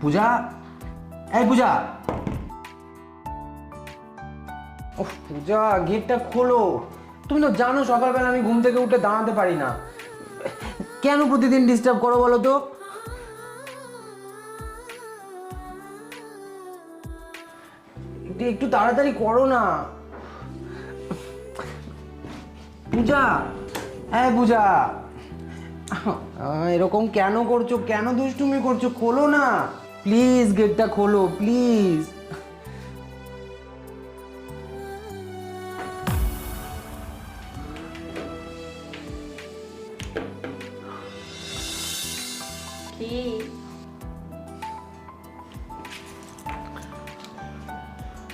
পূজা? এই পূজা। ওহ, পূজা, গেটটা খোলো। তুমি তো জানো সকালবেলা আমি ঘুম থেকে উঠে দাঁড়াতে পারি না। কেন প্রতিদিন ডিস্টার্ব করো বলো তো? একটু তাড়াতাড়ি করো না। পূজা। হ্যাঁ পূজা। এরকম কেন করছ? কেন দুষ্টুমি করছ? খোলো না। প্লিজ গেটটা খোলো প্লিজ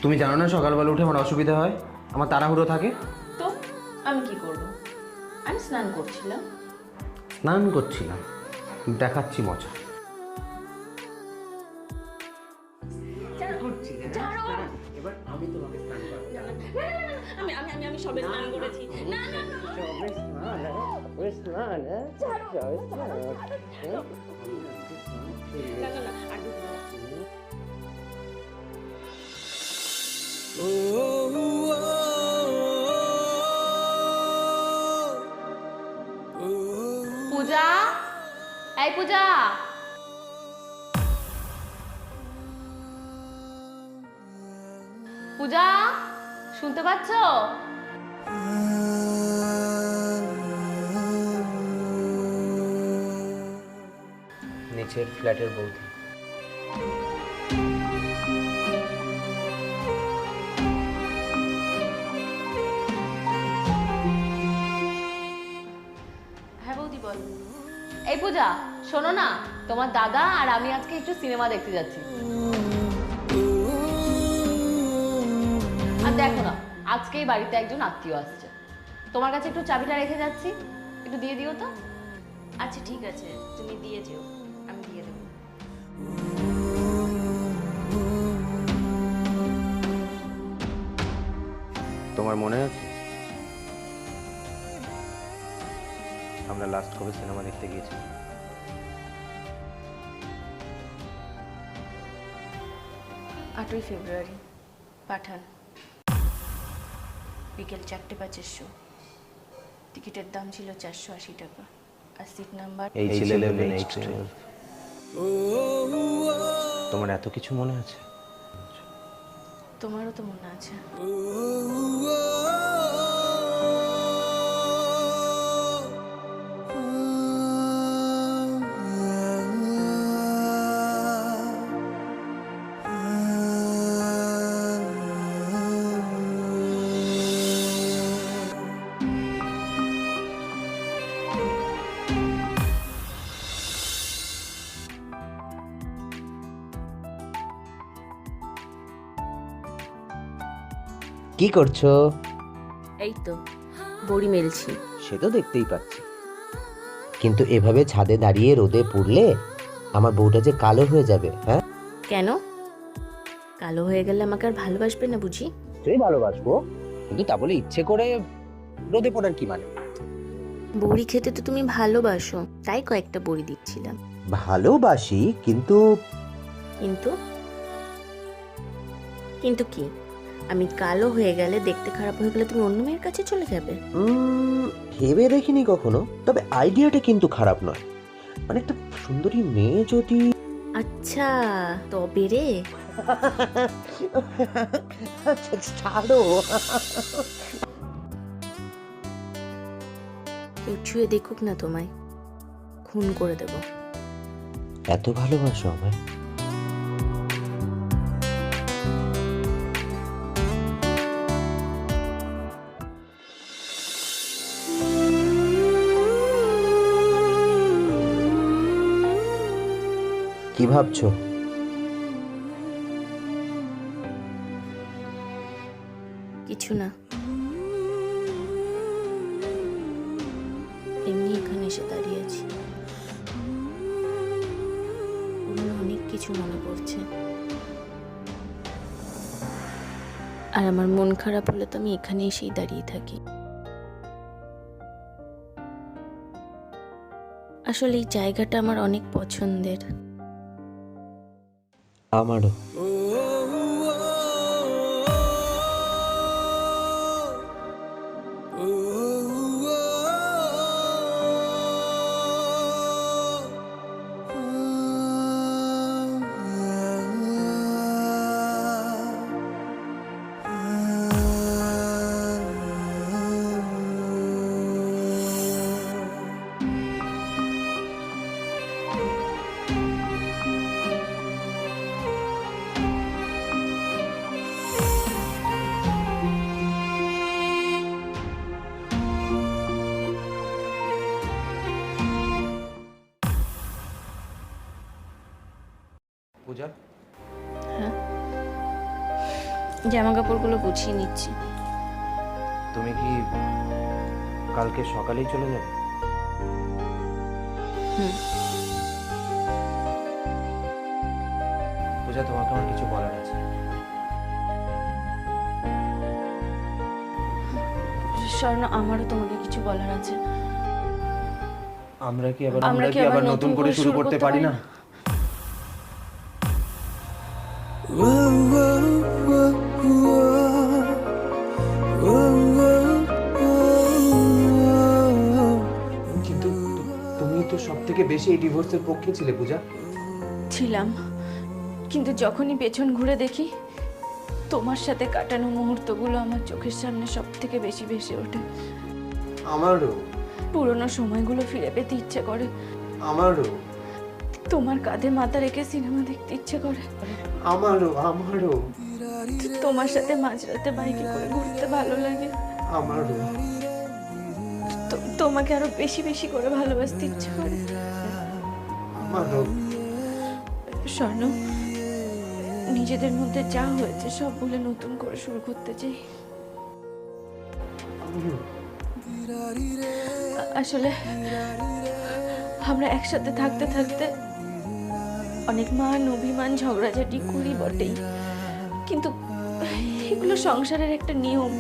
তুমি জানো না সকালবেলা উঠে আমার অসুবিধা হয়? আমার তাড়াহুড়ো থাকে? তো আমি কি করব? আমি স্নান করছিলাম। স্নান করছিলাম। দেখাচ্ছি মজা। পূজা এই পূজা পূজা শুনতে পাচ্ছ? নিচের ফ্ল্যাটের বৌদি হ্যাঁ বৌদি বল। এই পূজা শোনো না তোমার দাদা আর আমি আজকে একটু সিনেমা দেখতে যাচ্ছি। আর দেখো না আজকেই বাড়িতে একজন আত্মীয় আসছে। তোমার কাছে একটু চাবিটা রেখে যাচ্ছি একটু দিয়ে দিও তো। আচ্ছা ঠিক আছে তুমি দিয়ে যেও। তোমার মনে আছে? আমরা লাস্ট কবে সিনেমা দেখতে গিয়েছি? আটই ফেব্রুয়ারি পাঠান। বিকেল চারটে পাঁচের শো টিকিটের দাম ছিল চারশো আশি টাকা। আর সিট নাম্বার এই ছিল তোমার এত কিছু মনে আছে? তোমারও তো মনে আছে কি করছ? এই তো বড়ি মেলছি। সে তো দেখতেই পাচ্ছি। কিন্তু এভাবে ছাদে দাঁড়িয়ে রোদে পুড়লে আমার বউটা যে কালো হয়ে যাবে হ্যাঁ? কেন? কালো হয়ে গেলে আমাকে আর ভালোবাসবে না বুঝি? তুই ভালোবাসবো কিন্তু তা বলে ইচ্ছে করে রোদে পড়ার কি মানে? বড়ি খেতে তো তুমি ভালোবাসো তাই কয়েকটা বড়ি দিচ্ছিলাম। ভালোবাসি কিন্তু কিন্তু? কিন্তু কি? আমি কালো হয়ে গেলে দেখতে খারাপ হয়ে গেলে তুমি অন্য মেয়ের কাছে চলে যাবে। উম, ভেবে দেখিনি কখনো তবে আইডিয়াটা কিন্তু খারাপ নয়। মানে একটা সুন্দরী মেয়ে যদি আচ্ছা তবে রে। ছাড়ো। কেউ ছুঁয়ে দেখুক না তোমায়। খুন করে দেবো। এত ভালোবাসো আমায়। কি ভাবছ? কিছু না। এমনি এখানে এসে দাঁড়িয়েছি পুরনো অনেক কিছু মনে পড়ছে আর আমার মন খারাপ হলে তো আমি এখানে এসেই দাঁড়িয়ে থাকি। আসলে এই জায়গাটা আমার অনেক পছন্দের। আমারও পূজা জামা কাপড়গুলো গুছিয়ে নিচ্ছি। তুমি কি কালকে সকালেই চলে যাবে? হুম। পূজা তোমাকে আমার কিছু বলার আছে। স্বর্ণ আমারও তোমাকে কিছু বলার আছে। আমরা কি আবার আমরা কি আবার নতুন করে শুরু করতে পারি? না? থেকে বেশি এই ডিভোর্সের পক্ষে ছিলে পূজা? ছিলাম। কিন্তু যখনই পেছন ঘুরে দেখি তোমার সাথে কাটানো মুহূর্তগুলো আমার চোখের সামনে সব থেকে বেশি ভেসে ওঠে। আমারও। পুরোনো সময়গুলো ফিরে পেতে ইচ্ছে করে। আমারও। তোমার কাঁধে মাথা রেখে সিনেমা দেখতে ইচ্ছে করে। আমারও আমারও। তোমার সাথে মাঝরাতে বাইকে করে ঘুরতে ভালো লাগে। আমারও। তোমাকে আরও বেশি বেশি করে ভালোবাসতে ইচ্ছে করে। স্বর্ণ নিজেদের মধ্যে যা হয়েছে সব বলে নতুন করে শুরু করতে চাই। আসলে আমরা একসাথে থাকতে থাকতে অনেক মান অভিমান ঝগড়াঝাটি করি বটেই। কিন্তু এগুলো সংসারের একটা নিয়ম।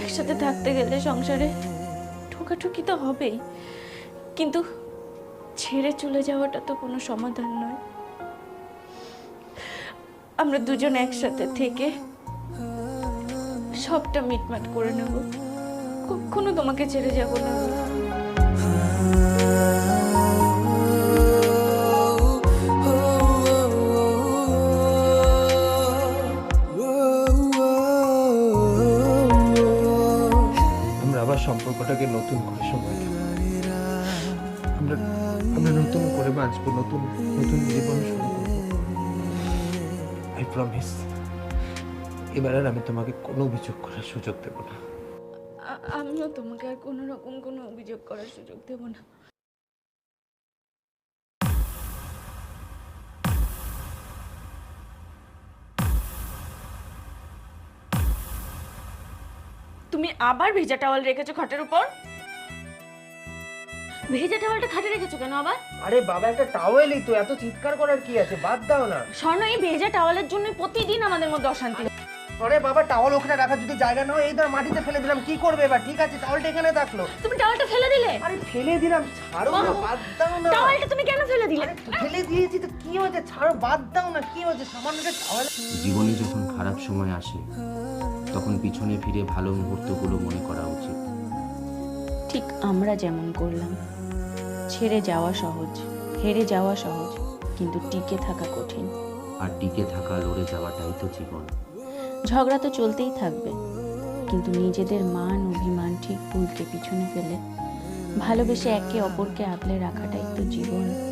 একসাথে থাকতে গেলে সংসারে ঠোকাঠুকি তো হবেই। কিন্তু ছেড়ে চলে যাওয়াটা তো কোনো সমাধান নয়। আমরা দুজন একসাথে থেকে সবটা মিটমাট করে নেব। কখনো তোমাকে ছেড়ে যাব না। সম্পর্কটাকে নতুন করে সময় আমরা আমরা নতুন করে বাঁচবো, নতুন নতুন জীবন শুরু আই প্রমিস এবার আর আমি তোমাকে কোনো অভিযোগ করার সুযোগ দেবো না। আমিও তোমাকে আর কোনো রকম কোনো অভিযোগ করার সুযোগ দেব না। তুমি আবার ভেজা টাওয়াল রেখেছো খাটের উপর? ভেজা টাওয়ালটা খাটে রেখেছো কেন আবার? আরে বাবা একটা টাওয়েলই তো এত চিৎকার করার কি আছে? বাদ দাও না। স্বর্ণ এই ভেজা টাওয়ালের জন্য প্রতিদিন আমাদের মধ্যে অশান্তি আরে বাবা টাওয়াল ওখানে রাখার যদি জায়গা না হয় এই ধর মাটিতে ফেলে দিলাম কি করবে এবার? ঠিক আছে টাওয়ালটা এখানে থাকল তুমি টাওয়ালটা ফেলে দিলে? আরে ফেলে দিলাম ছাড়ো না বাদ দাও না। টাওয়ালটা তুমি কেন ফেলে দিলে? ফেলে দিয়েছি তো কি হয়েছে? ছাড়ো বাদ দাও না কি হয়েছে? সামান্য একটা টাওয়াল জীবনে যখন খারাপ সময় আসে তখন পিছনে ফিরে ভালো মুহূর্তগুলো মনে করা উচিত। ঠিক আমরা যেমন করলাম। ছেড়ে যাওয়া সহজ হেরে যাওয়া সহজ কিন্তু টিকে থাকা কঠিন। আর টিকে থাকা লড়ে যাওয়াটাই তো জীবন। ঝগড়া তো চলতেই থাকবে কিন্তু নিজেদের মান অভিমান ঠিক ভুলকে পিছনে ফেলে ভালোবেসে একে অপরকে আগলে রাখাটাই তো জীবন।